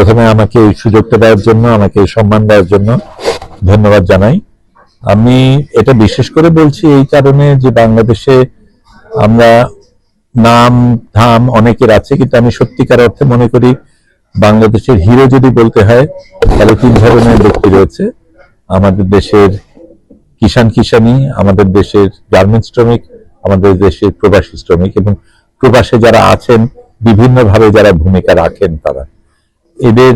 প্রথমে আমাকে এই সুযোগটা দেওয়ার জন্য, আমাকে এই সম্মান দেওয়ার জন্য ধন্যবাদ জানাই। আমি এটা বিশেষ করে বলছি এই কারণে যে বাংলাদেশে আমরা নাম, ধাম অনেকের আছে, কিন্তু আমি সত্যিকার অর্থে মনে করি বাংলাদেশের হিরো যদি বলতে হয়, তাহলে তিন ধরনের ব্যক্তি রয়েছে। আমাদের দেশের কিষান কিষানি আমাদের দেশের গার্মেন্টস শ্রমিক, আমাদের দেশের প্রবাসী শ্রমিক এবং প্রবাসে যারা আছেন, বিভিন্নভাবে যারা ভূমিকা রাখেন তারা। এদের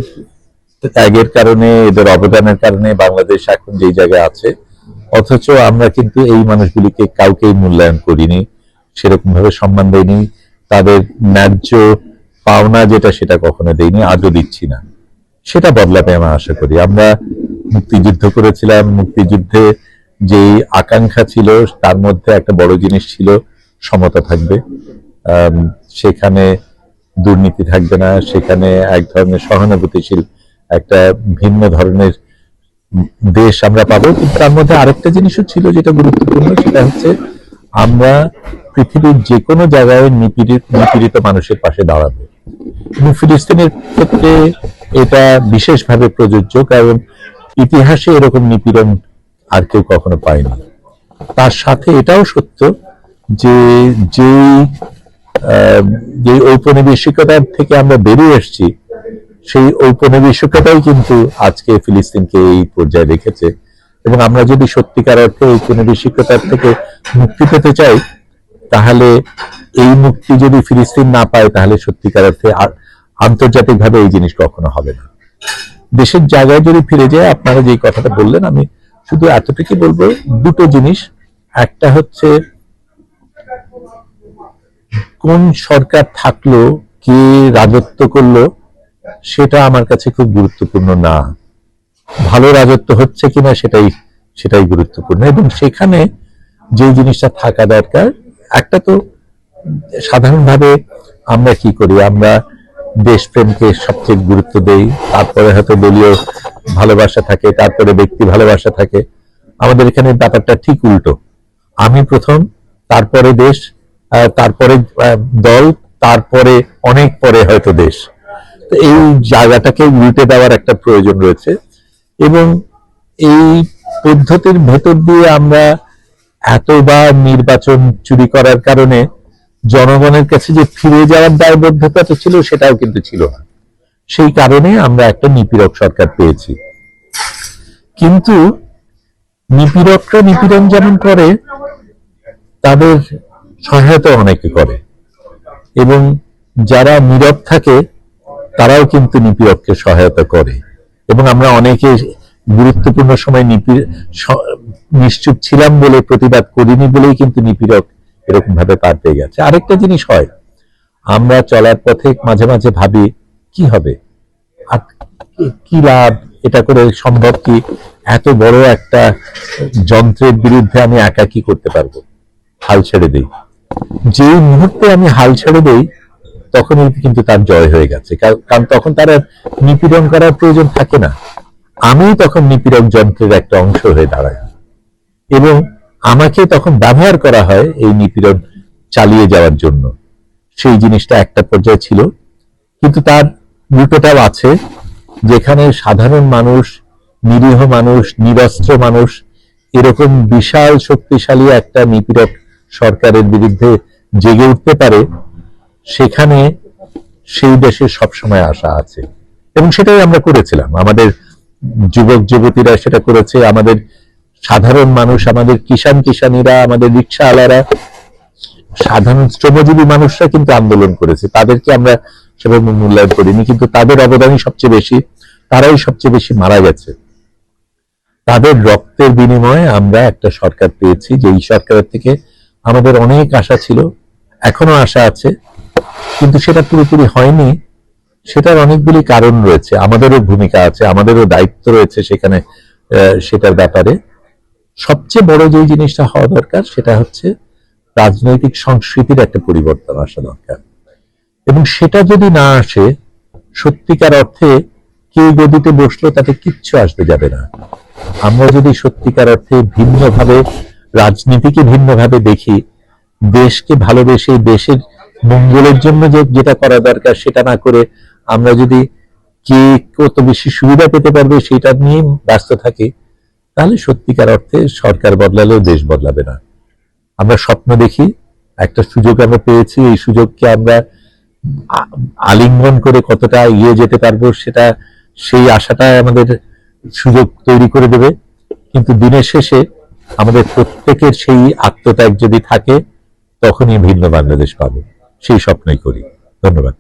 ত্যাগের কারণে, এদের অবদানের কারণে বাংলাদেশ এখন যেই জায়গায় আছে, অথচ আমরা কিন্তু এই মানুষগুলিকে কাউকেই মূল্যায়ন করিনি সেরকম ভাবে সম্মান দেয়নি তাদের ন্যায্য পাওনা যেটা সেটা কখনো দেয়নি আজও দিচ্ছি না। সেটা বদলাবে আমি আশা করি। আমরা মুক্তিযুদ্ধ করেছিলাম, মুক্তিযুদ্ধে যেই আকাঙ্ক্ষা ছিল, তার মধ্যে একটা বড় জিনিস ছিল, সমতা থাকবে। সেখানে দুর্নীতি থাকবে না। সেখানে এক ধরনের সহানুভূতিশীল একটা ভিন্ন ধরনের দেশ আমরা পাবো। কিন্তু তার মধ্যে আরেকটা জিনিসও ছিল যেটা গুরুত্বপূর্ণ, সেটা হচ্ছে আমরা পৃথিবীর যে কোনো জায়গায় নিপীড়িত নিপীড়িত মানুষের পাশে দাঁড়াবো। ফিলিস্তিনের ক্ষেত্রে এটা বিশেষভাবে প্রযোজ্য, কারণ ইতিহাসে এরকম নিপীড়ন আর কেউ কখনো পায়নি। তার সাথে এটাও সত্য যে যেই যে ঔপনিবেশিকতার থেকে আমরা বেরিয়ে এসেছি, সেই ঔপনিবেশিকতাই কিন্তু আজকে ফিলিস্তিনকে এই পর্যায়ে রেখেছে। এবং আমরা যদি সত্যিকার অর্থে ঔপনিবেশিকতার থেকে মুক্তি পেতে চাই, তাহলে এই মুক্তি যদি ফিলিস্তিন না পায়, তাহলে সত্যিকার অর্থে আন্তর্জাতিকভাবে এই জিনিস কখনো হবে না। দেশের জায়গায় যদি ফিরে যায়, আপনারা যেই কথাটা বললেন, আমি শুধু এতটুকুই বলব, দুটো জিনিস। একটা হচ্ছে কোন সরকার থাকল, কে রাজত্ব করল, সেটা আমার কাছে খুব গুরুত্বপূর্ণ না। ভালো রাজত্ব হচ্ছে কিনা সেটাই সেটাই গুরুত্বপূর্ণ। এবং সেখানে যে জিনিসটা থাকা দরকার, একটা তো সাধারণভাবে আমরা কি করি, আমরা দেশপ্রেমকে সবচেয়ে গুরুত্ব দেই, তারপরে হয়তো দলীয় ভালোবাসা থাকে, তারপরে ব্যক্তি ভালোবাসা থাকে। আমাদের এখানে ব্যাপারটা ঠিক উল্টো। আমি প্রথম, তারপরে দেশ তারপরে দল, তারপরে অনেক পরে হয়তো দেশ। তো এই জায়গাটাকে উল্টে দেওয়ার একটা প্রয়োজন রয়েছে। এবং এই পদ্ধতির ভেতর দিয়ে আমরা এতবার নির্বাচন চুরি করার কারণে জনগণের কাছে যে ফিরে যাওয়ার দায়বদ্ধতা ছিল, সেটাও কিন্তু ছিল না। সেই কারণে আমরা একটা নিপীড়ক সরকার পেয়েছি। কিন্তু নিপীড়করা নিপীড়ন যেমন করে, তাদের সহায়তা অনেকে করে। এবং যারা নীরব থাকে, তারাও কিন্তু নিপীড়ককে সহায়তা করে। এবং আমরা অনেকে গুরুত্বপূর্ণ সময় নিপীড় নিশ্চুপ ছিলাম বলে প্রতিবাদ করিনি বলেই কিন্তু নিপীড়ক এরকম ভাবে পার পেয়ে গেছে। আরেকটা জিনিস হয়, আমরা চলার পথে মাঝে মাঝে ভাবি, কি হবে? আর কি- লাভ? এটা করে সম্ভব কি? এত বড় একটা যন্ত্রের বিরুদ্ধে আমি একা কি করতে পারব? হাল ছেড়ে দেই। যেই মুহূর্তে আমি হাল ছেড়ে দেই তখনই কিন্তু তার জয় হয়ে গেছে। কারণ তখন তার নিপীড়ন করার প্রয়োজন থাকে না। আমি তখন নিপীড়ক যন্ত্রের একটা অংশ হয়ে দাঁড়াই। এবং আমাকে তখন ব্যবহার করা হয় এই নিপীড়ন চালিয়ে যাওয়ার জন্য। সেই জিনিসটা একটা পর্যায়ে ছিল। কিন্তু তার উল্টোটাও আছে, যেখানে সাধারণ মানুষ, নিরীহ মানুষ, নিরস্ত্র মানুষ, এরকম বিশাল শক্তিশালী একটা নিপীড়ক সরকারের বিরুদ্ধে জেগে উঠতে পারে, সেখানে সেই দেশে সবসময় আশা আছে। এবং সেটাই আমরা করেছিলাম। আমাদের যুবক যুবতীরা সেটা করেছে, আমাদের সাধারণ মানুষ, আমাদের কিষান কিষানীরা আমাদের রিক্সাওয়ালারা, সাধারণ শ্রমজীবী মানুষরা কিন্তু আন্দোলন করেছে। তাদেরকে আমরা সেভাবে মূল্যায়ন করিনি, কিন্তু তাদের অবদানই সবচেয়ে বেশি, তারাই সবচেয়ে বেশি মারা গেছে। তাদের রক্তের বিনিময়ে আমরা একটা সরকার পেয়েছি যে এই সরকারের থেকে আমাদের অনেক আশা ছিল, এখনও আশা আছে, কিন্তু সেটা পুরোপুরি হয়নি। সেটার অনেকগুলি কারণ রয়েছে, আমাদেরও ভূমিকা আছে, আমাদেরও দায়িত্ব রয়েছে সেখানে সেটার ব্যাপারে। সবচেয়ে বড় যে জিনিসটা হওয়া দরকার, সেটা হচ্ছে রাজনৈতিক সংস্কৃতির একটা পরিবর্তন আসা দরকার। এবং সেটা যদি না আসে, সত্যিকার অর্থে কে গদিতে বসল তাতে কিচ্ছু আসতে যাবে না। আমরা যদি সত্যিকার অর্থে ভিন্নভাবে রাজনীতিকে ভিন্নভাবে দেখি, দেশকে ভালোবেসে দেশের মঙ্গলের জন্য যে যেটা করা দরকার সেটা না করে আমরা যদি কে কত বেশি সুবিধা পেতে পারবে সেটা নিয়ে ব্যস্ত থাকে, তাহলে সত্যিকার অর্থে সরকার বদলালেও দেশ বদলাবে না। আমরা স্বপ্ন দেখি, একটা সুযোগ আমরা পেয়েছি, এই সুযোগকে আমরা আলিঙ্গন করে কতটা এগিয়ে যেতে পারব সেটা সেই আশাটা আমাদের সুযোগ তৈরি করে দেবে। কিন্তু দিনের শেষে আমাদের প্রত্যেকের সেই আত্মত্যাগ যদি থাকে তখনই ভিন্ন বাংলাদেশ পাবো। সেই স্বপ্নই করি। ধন্যবাদ।